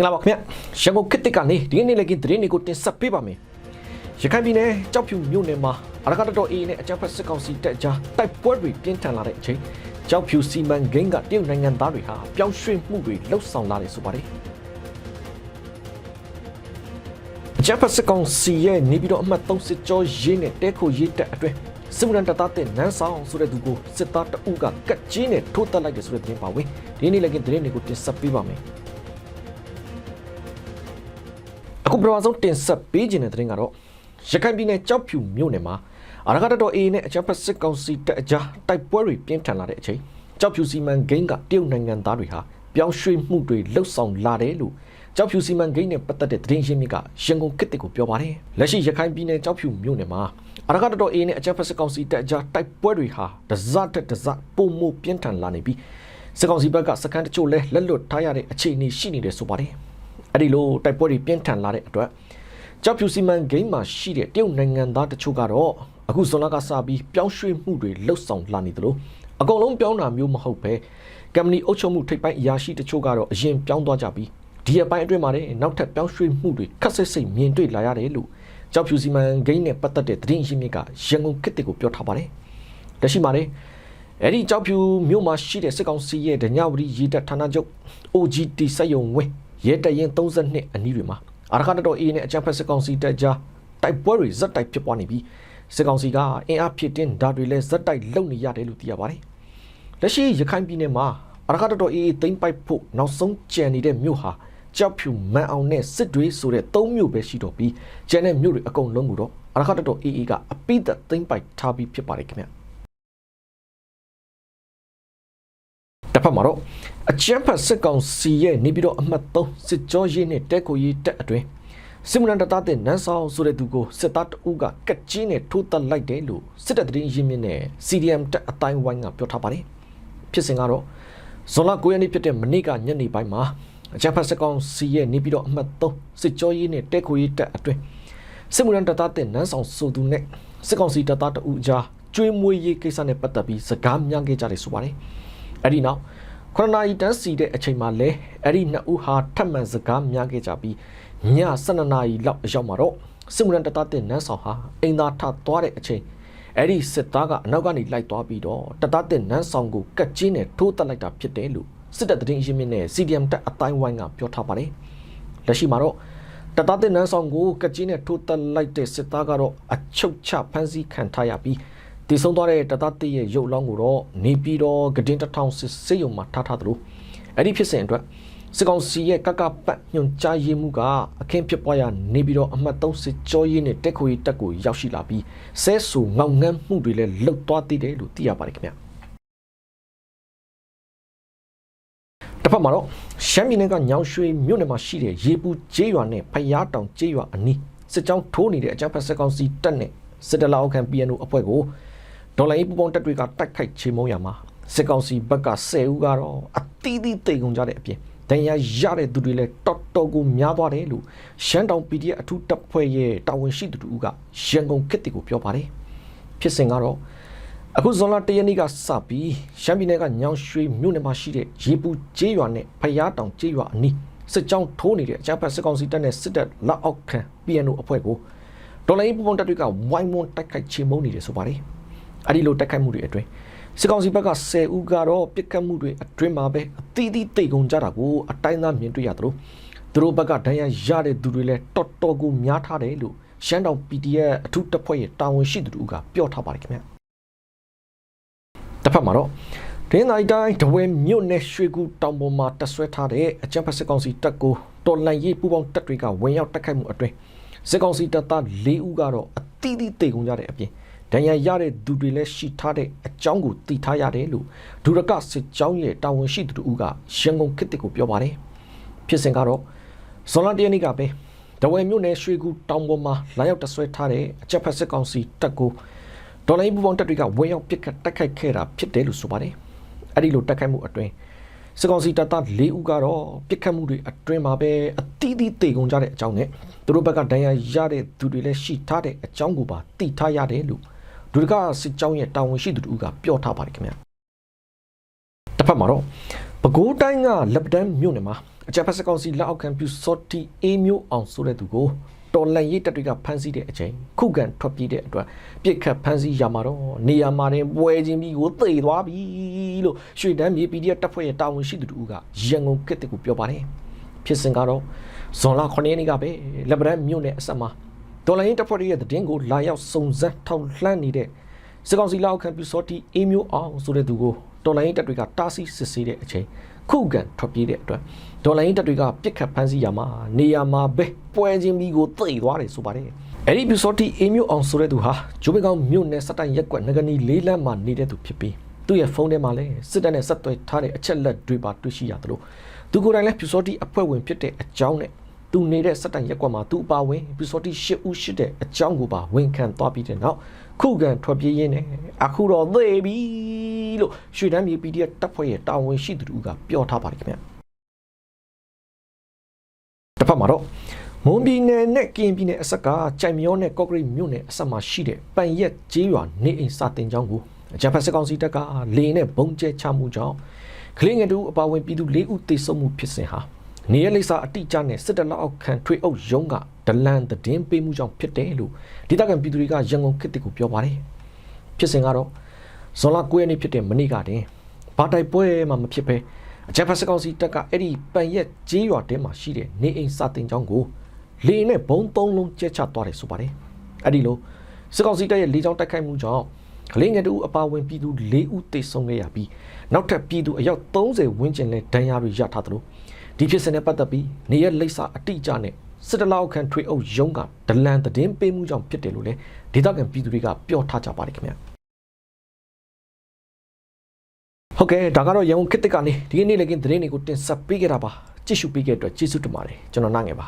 င်္ဂလာပါခင်ဗျရန်ကုန်ခေတ်တစ်ကနေဒီနေ့လည်းကင်းသတင်းတွေကိုတင်ဆက်ပေးပါမယ်ရခိုင်ပြည်နယ်ကြောက်ဖြူမြို့နယ်မှာအရကတတော်အေးနဲ့အကြမ်းဖက်စစ်ကောင်စီတပ်ကြားတိုက်ပွဲတွေပြင်းထန်လာတဲ့အချိန်ကြောက်ဖြူစီမံကိန်းကတရုတ်နိုင်ငံသားတွေဟာပြောင်းရွှေ့မှုတွေလှုပ်ဆောင်လာတယ်ဆိုပါတယ်အကြမ်းဖက်စစ်ကောင်စီရဲ့နေပြည်တော်အမှတ်3စစ်ကြောရေးနဲ့တဲခိုရေးတပ်အတွင်းစစ်မှုထမ်းတပ်သားတဲ့နန်းဆောင်ဆိုတဲ့သူကိုစစ်သားတအုပ်ကကတ်ကြီးနဲ့ထိုးတက်လိုက်တယ်ဆိုတဲ့သတင်းပါဝင်ဒီနေ့လည်းကင်းသတင်းတွေကိုတင်ဆက်ပေးပါမယ် အခုပထမဆုံးတင်ဆက်ပေးခြင်းတဲ့သတင်းကတော့ရခိုင်ပြည်နယ်ကြောက်ဖြူမြို့နယ်မှာအရကတတော် A နဲ့အကြမ်းဖက်စစ်ကောင်စီတပ်အကြားတိုက်ပွဲတွေပြင်းထန်လာတဲ့အချိန်ကြောက်ဖြူစီမံကိန်းကတရုတ်နိုင်ငံသားတွေဟာပြောင်းရွှေ့မှုတွေလှုပ်ဆောင်လာတယ်လို့ကြောက်ဖြူစီမံကိန်းနဲ့ပတ်သက်တဲ့သတင်းရင်းမြစ်ကရန်ကုန်ခေတ်ကိုပြောပါတယ်လက်ရှိရခိုင်ပြည်နယ်ကြောက်ဖြူမြို့နယ်မှာအရကတတော် A နဲ့အကြမ်းဖက်စစ်ကောင်စီတပ်အကြားတိုက်ပွဲတွေဟာတစတက်တစပုံမှုပြင်းထန်လာနေပြီးစစ်ကောင်စီဘက်ကစကန်တချို့လဲလက်လွတ်ထားရတဲ့အခြေအနေရှိနေတယ်ဆိုပါတယ် အဲ့ဒီလိုတိုက်ပွဲတွေပြင်းထန်လာတဲ့အတွက်ကြောက်ဖြူစီမံကိန်းမှာရှိတဲ့တရုတ်နိုင်ငံသားတချို့ကတော့အခုဇွန်လကစပြီးပြောင်းရွှေ့မှုတွေလှုပ်ဆောင်လာနေသလိုအကုန်လုံးပြောင်းတာမျိုးမဟုတ်ပဲကမ္ပဏီအုပ်ချုပ်မှုထိပ်ပိုင်းအရာရှိတချို့ကတော့အရင်ပြောင်းသွားကြပြီးဒီအပိုင်းအတွင်းမှာလည်းနောက်ထပ်ပြောင်းရွှေ့မှုတွေခက်ဆစ်စိတ်မြင်တွေ့လာရတယ်လို့ကြောက်ဖြူစီမံကိန်းနဲ့ပတ်သက်တဲ့သတင်းရင်းမြစ်ကရန်ကုန်ခေတ်ကိုပြောထားပါတယ်လက်ရှိမှာလည်းအဲ့ဒီကြောက်ဖြူမြို့မှာရှိတဲ့စစ်ကောင်စီရဲ့ဒညဝရီရေတပ်ဌာနချုပ် OGT စက်ယုံဝင်း ရဲတပ်ရင်32အနီးတွေမှာအာရခတတော် A နဲ့အကြမ်းဖက်စစ်ကောင်စီတပ်ကြားတိုက်ပွဲတွေဇက်တိုက်ဖြစ်ပွားနေပြီးစစ်ကောင်စီကအင်အားဖြစ်တင်ဓာတ်တွေလည်းဇက်တိုက်လုပ်နေရတယ်လို့သိရပါတယ်။လက်ရှိရခိုင်ပြည်နယ်မှာအာရခတတော် A သိမ်းပိုက်ဖို့နောက်ဆုံးကြံနေတဲ့မြို့ဟာကြောက်ဖြူမန်အောင်နဲ့စစ်တွေဆိုတဲ့၃မြို့ပဲရှိတော့ပြီးကျန်တဲ့မြို့တွေအကုန်လုံးကိုတော့အာရခတတော် AA ကအပိသက်သိမ်းပိုက်ထားပြီးဖြစ်ပါတယ်ခင်ဗျ။ တစ်ဖက်မှာတော့အချမ်းဖတ်စစ်ကောင်စီရဲ့နေပြီးတော့အမှတ်3စစ်ကြောရေးနဲ့တဲကိုရေးတက်အတွင်းစစ်မနန်တသားတဲ့နန်းဆောင်ဆိုတဲ့သူကိုစစ်သားတအုပ်ကကက်ကြီးနဲ့ထိုးတက်လိုက်တယ်လို့စစ်တပ်တရင်ရင်းမြစ်နဲ့ CDM တက်အတိုင်းဝိုင်းကပြောထားပါတယ်ဖြစ်စဉ်ကတော့ဇွန်လ9ရက်နေ့ဖြစ်တဲ့မနေ့ကညနေပိုင်းမှာအချမ်းဖတ်စစ်ကောင်စီရဲ့နေပြီးတော့အမှတ်3စစ်ကြောရေးနဲ့တဲကိုရေးတက်အတွင်းစစ်မနန်တသားတဲ့နန်းဆောင်ဆိုသူနဲ့စစ်ကောင်စီတပ်သားတအုပ်အကြားကျွေးမွေးရေးကိစ္စနဲ့ပတ်သက်ပြီးစကားများခဲ့ကြတယ်ဆိုပါတယ် အဲ့ဒီနောက်ခရနာရီတန်းစီတဲ့အချိန်မှာလဲအဲ့ဒီနှစ်ဦးဟာထပ်မံစကားများခဲ့ကြပြီးည12နာရီလောက်အရောက်မှာတော့စစ်မှုရန်တတတဲ့နန်းဆောင်ဟာအိမ်သာထသွားတဲ့အချိန်အဲ့ဒီစစ်သားကအနောက်ကနေလိုက်သွားပြီးတော့တတတဲ့နန်းဆောင်ကိုကတ်ချင်းနဲ့ထိုးတက်လိုက်တာဖြစ်တယ်လို့စစ်တပ်သတင်းရင်းမြစ်နဲ့ CDM တက်အတိုင်းဝိုင်းကပြောထားပါတယ်လက်ရှိမှာတော့တတတဲ့နန်းဆောင်ကိုကတ်ချင်းနဲ့ထိုးတက်လိုက်တဲ့စစ်သားကတော့အချုပ်ချဖမ်းဆီးခံထားရပြီး တည်ဆုံသွားတဲ့တတတိရဲ့ရုပ်လောင်းကိုတော့နေပြည်တော်ဂဒင်းတစ်ထောင်စစ်စေယုံမှာထားထားသလိုအဲ့ဒီဖြစ်စဉ်အတွက်စစ်ကောင်စီရဲ့ကကပတ်ညွန်ကြားရေးမှုကအခင်းဖြစ်ပွားရာနေပြည်တော်အမှတ်3စစ်ကြောရေးနဲ့တက်ခွေတက်ကိုရောက်ရှိလာပြီးဆဲဆူငောင်ငန်းမှုတွေလည်းလှုပ်သွားသေးတယ်လို့သိရပါတယ်ခင်ဗျတစ်ဖက်မှာတော့ရှမ်းပြည်နယ်ကညောင်ရွှေမြို့နယ်မှာရှိတဲ့ရေပူကျေးရွာနဲ့ဖျားတောင်ကျေးရွာအနီးစစ်ကြောင်းထိုးနေတဲ့အကြမ်းဖက်စစ်ကောင်စီတပ်နဲ့စစ်တလာအောက်ခံ PNO အဖွဲ့ကို ဒေါ်လာရေးပူပေါင်းတက်တွေကတိုက်ခိုက်ချေမှုန်းရမှာစစ်ကောင်စီဘက်က10ဦးကတော့အသီးသီးတိတ်ကုန်ကြတဲ့အပြင်ဒဏ်ရာရတဲ့သူတွေလည်းတော်တော်ကိုများသွားတယ်လို့ရှမ်းတောင် PDF အထူးတပ်ဖွဲ့ရဲ့တာဝန်ရှိသူတူကရန်ကုန်ခေတ်တီကိုပြောပါတယ်ဖြစ်စဉ်ကတော့အခုဇွန်လ၁ရက်နေ့ကစပြီးရှမ်းပြည်နယ်ကညောင်ရွှေမြို့နယ်မှာရှိတဲ့ရေပူကျေးရွာနဲ့ဖျားတောင်ကျေးရွာအနီးစစ်ကြောင်းထိုးနေတဲ့အကြမ်းဖက်စစ်ကောင်စီတပ်နဲ့စစ်တပ်လက်အောက်ခံ PNO အဖွဲ့ကိုဒေါ်လာရေးပူပေါင်းတက်တွေကဝိုင်းဝန်းတိုက်ခိုက်ချေမှုန်းနေတယ်ဆိုပါတယ် အဲ့ဒီလိုတိုက်ခိုက်မှုတွေအတွင်းစစ်ကောင်စီဘက်က10ဦးကတော့ပြစ်ခတ်မှုတွေအတွင်းမှာပဲအသီးသီးတိတ်ကုန်ကြတာကိုအတိုင်းသားမြင်တွေ့ရသလိုသူတို့ဘက်ကဒဏ်ရာရတဲ့သူတွေလည်းတော်တော်ကိုများထားတယ်လို့ရှမ်းတောင် PDF အထူးတပ်ဖွဲ့ရဲ့တာဝန်ရှိသူတို့ကပြောထားပါတယ်ခင်ဗျတစ်ဖက်မှာတော့ဒင်းနိုင်တိုင်းတဝဲမြို့နယ်ရွှေကူတောင်ပေါ်မှာတက်ဆွဲထားတဲ့အကြံဖက်စစ်ကောင်စီတပ်ကိုတော်လန်ရေးပူပေါင်းတပ်တွေကဝင်ရောက်တိုက်ခိုက်မှုအတွင်းစစ်ကောင်စီတပ်သား၄ဦးကတော့အသီးသီးတိတ်ကုန်ကြတဲ့အပြင် ဒဏ်ရာရတဲ့သူတွေလည်းရှိထားတဲ့အကြောင်းကိုသိထားရတယ်လို့ဒုရကစစ်ကြောင်းရဲ့တာဝန်ရှိသူတို့ကရန်ကုန်ခေတ်ကိုပြောပါတယ်ဖြစ်စဉ်ကတော့ဇွန်လတရနေ့ကပဲတဝဲမြို့နယ်ရွှေကူတောင်ပေါ်မှာလာရောက်တဆွဲထားတဲ့အကြက်ဖက်စစ်ကောင်စီတပ်ကိုဒေါ်လာပူပေါင်းတပ်တွေကဝင်ရောက်ပစ်ခတ်တိုက်ခိုက်ခဲ့တာဖြစ်တယ်လို့ဆိုပါတယ်အဲ့ဒီလိုတိုက်ခိုက်မှုအတွင်းစစ်ကောင်စီတပ်သား၄ဦးကတော့ပြစ်ခတ်မှုတွေအတွင်းမှာပဲအတီးတီးတေကုန်ကြတဲ့အကြောင်းနဲ့သူတို့ဘက်ကဒဏ်ရာရတဲ့သူတွေလည်းရှိထားတဲ့အကြောင်းကိုပါသိထားရတယ်လို့ ဒုဒကစစ်ကြောင်းရဲ့တာဝန်ရှိသူတို့ကပြောထားပါတယ်ခင်ဗျာတစ်ဖက်မှာတော့ပဲခူးတိုင်းကလက်ပတန်းမြို့နယ်မှာအကြပ်ဖက်စကောင်စီလက်အောက်ခံပြုစော်တီအေးမျိုးအောင်ဆိုတဲ့သူကိုတော်လန်ရေးတပ်တွေကဖမ်းဆီးတဲ့အချိန်ခုခံထွက်ပြေးတဲ့အတွက်ပြစ်ခတ်ဖမ်းဆီးရမှာတော့နေရာမှာတင်ပွဲချင်းပြီးကိုသိသွားပြီလို့ရွှေတန်းမြေ PDF တပ်ဖွဲ့ရဲ့တာဝန်ရှိသူတို့ကရန်ကုန်ကစ်တက်ကိုပြောပါတယ်ဖြစ်စဉ်ကတော့ဇွန်လ9ရက်နေ့ကပဲလက်ပတန်းမြို့နယ်အဆက်မှာ တော်လန်ရေးတပ်ဖွဲ့တွေရဲ့တည်င်းကိုလာရောက်စုံစမ်းထောက်လှမ်းနေတဲ့စစ်ကောင်စီလက်အောက်ခံပြုစောတီအေးမျိုးအောင်ဆိုတဲ့သူကိုဒေါ်လာရင်းတပ်တွေကတားဆီးစစ်ဆေးတဲ့အချိန်ခုခံထွက်ပြေးတဲ့အတွက်ဒေါ်လာရင်းတပ်တွေကပြစ်ခတ်ဖမ်းဆီးရမှာနေရာမှာပဲပွဲချင်းပြီးကိုသိသွားတယ်ဆိုပါတယ်အဲ့ဒီပြုစောတီအေးမျိုးအောင်ဆိုတဲ့သူဟာဂျိုးဘေကောင်မြို့နယ်စတိုင်ရက်ကွက်ငကနီလေးလမ်းမှာနေတဲ့သူဖြစ်ပြီးသူ့ရဲ့ဖုန်းထဲမှာလည်းစစ်တပ်နဲ့ဆက်သွယ်ထားတဲ့အချက်လက်တွေပါတွေ့ရှိရသလိုသူကိုယ်တိုင်လည်းပြုစောတီအဖွဲ့ဝင်ဖြစ်တဲ့အကြောင်းနဲ့ သူနေတဲ့စက်တိုင်ရက်ကွက်မှာသူအပါဝင်ပြုစောတီရှစ်ဦးရှိတဲ့အကြောင်းကိုပါဝန်ခံသွားပြီးတဲ့နောက်ခုခံထွက်ပြေးရင်းနဲ့အခုတော့သေပြီလို့ရွှေတန်းမြေ PDF တပ်ဖွဲ့ရဲ့တာဝန်ရှိသူတို့ကပြောထားပါတယ်ခင်ဗျတစ်ဖက်မှာတော့မွန်ပြည်နယ်နဲ့ကရင်ပြည်နယ်အဆက်ကကြိုင်မျောနဲ့ကော့ကရိတ်မြို့နယ်အဆက်မှာရှိတဲ့ပန်ရက်ကျေးရွာနေအိမ်စာတင်ကျောင်းကိုအကြံဖက်စစ်ကောင်စီတပ်ကလေနဲ့ဘုံကျဲချမှုကြောင့်ကလေးငယ်တို့အပါအဝင်ပြည်သူ၄ဦးသေဆုံးမှုဖြစ်စဉ်ဟာ နေရလိပ်စာအတိအကျနဲ့စစ်တပ်လက်အောက်ခံထွေအုပ်ရုံးကဒလန်သတင်းပေးမှုကြောင့်ဖြစ်တယ်လို့ဒေသခံပြည်သူတွေကရန်ကုန်ခေတ်တစ်ကိုပြောပါတယ်ဖြစ်စဉ်ကတော့ဇွန်လ9ရက်နေ့ဖြစ်တဲ့မနေ့ကတင်ဘာတိုက်ပွဲမှမဖြစ်ပဲအကြံဖက်စစ်ကောင်စီတပ်ကအဲ့ဒီပန်ရက်ကျေးရွာတဲမှာရှိတဲ့နေအိမ်စာတင်ကျောင်းကိုလေနဲ့ဘုံသုံးလုံးကျဲချသွားတယ်ဆိုပါတယ်အဲ့ဒီလိုစစ်ကောင်စီတပ်ရဲ့လေကြောင်းတိုက်ခိုက်မှုကြောင့်ကလေးငယ်တို့အပါအဝင်ပြည်သူ၄ဦးသေဆုံးခဲ့ရပြီးနောက်ထပ်ပြည်သူအယောက်30ဝန်းကျင်နဲ့ဒဏ်ရာတွေရထားသလို ဒီဖြစ်စဉ်နဲ့ပတ်သက်ပြီးနေရလိပ်စာအတိအကျနဲ့စစ်တလောက်ခံထွေအုပ်ရုံးကဒလန်သတင်းပေးမှုကြောင့်ဖြစ်တယ်လို့လည်းဒေသခံပြည်သူတွေကပြောထားကြပါတယ်ခင်ဗျဟုတ်ကဲ့ဒါကတော့ရန်ကုန်ခေတ်သစ်ကနေဒီကနေ့လည်းကင်းသတင်းတွေကိုတင်ဆက်ပေးခဲ့တာပါကြည့်ရှုပေးခဲ့တဲ့အတွက်ကျေးဇူးတင်ပါတယ်ကျွန်တော်နိုင်ငယ်ပါ